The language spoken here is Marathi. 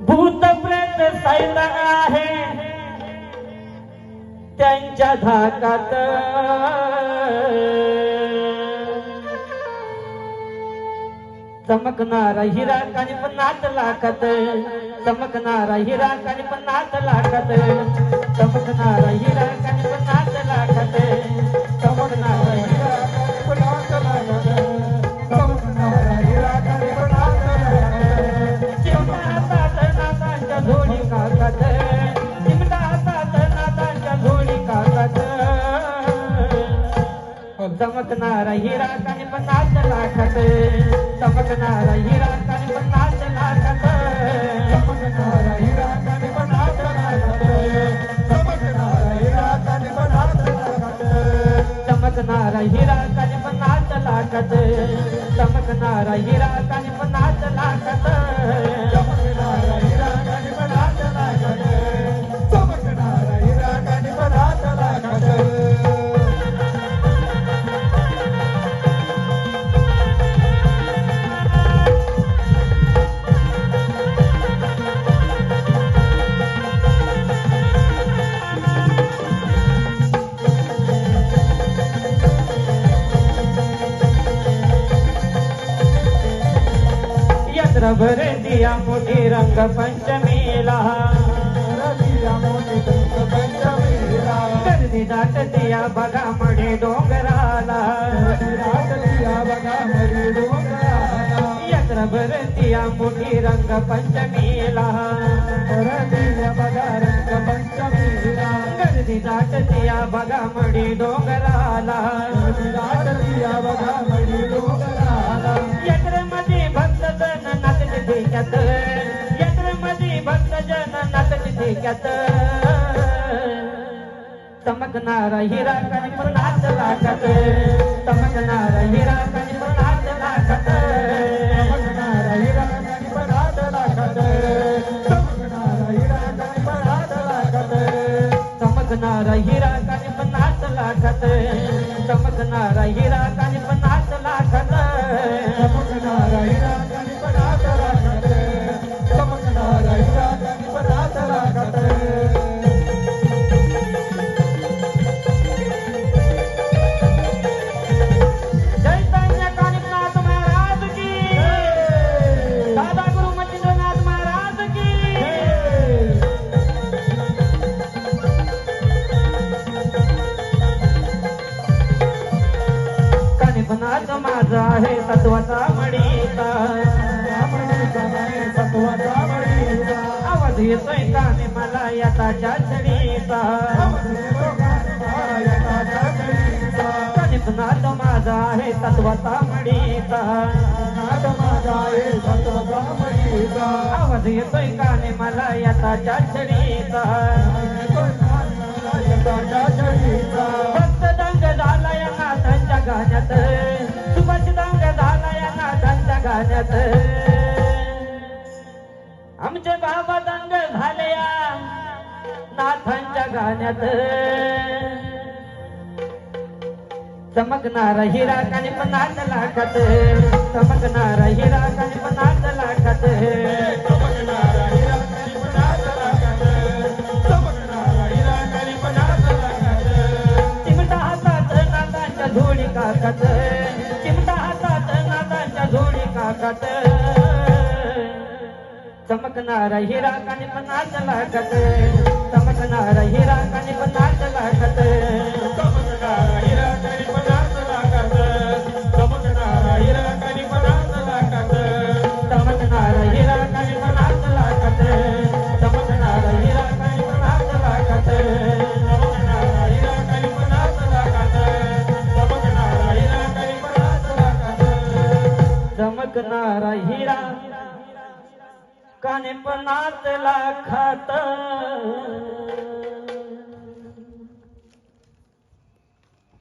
भूत प्रेत सैन आहे. त्यांच्या धाकात. चमकणारा हिरा पण नात लाखत. चमकणारा हिरा पण नात लाखत. चमकणारा हिरा चमकणारा हिरा काणी पन्नास लाखात. चमकणारा हिरा काणी पन्नास लाखात. चमकणारा हिरा काणी पन्नास लाखात. चमकणारा हिरा काणी पन्नास लाखात. यत्र भर दिया मोठी रंग पंचमीला गर्दी दाट दिया बघा मढे डोंगराला. यत्र भर दिया मोठी रंग पंचमीला गर्दी दाट दिया बघा मढे डोंगराला. नाचत ठेक्यात यात्रेमध्ये भक्त जन नाचत ठेक्यात चमकणारा हिरा कणी प्रणात लाखात चमकणारा हिरा कणी प्रणात लाखात चमकणारा हिरा कणी पन्नास लाखात चमकणारा हिरा कणी पन्नास लाखात चैतन्य कानिपनाथ माझा आहे तत्वाचा मडीचा आवाज येतोय काने मला याताच्या छडीचा कानिपनाथ माझा आहे तत्वाचा मडीचा आवाज येतोय काने मला याताच्या छडीचा नाथांच्या आमचे बाबा दंग झाले या नाथांच्या गाण्यात. चमकणारा हिरा कानी नाच लाखात. चमकणारा हिरा कानी नाच लाखात. झोळी चमकणार हिरा कानी पन्नास चमकणार हिरा चमकणारा हिरा. काने पन्नास लाखात.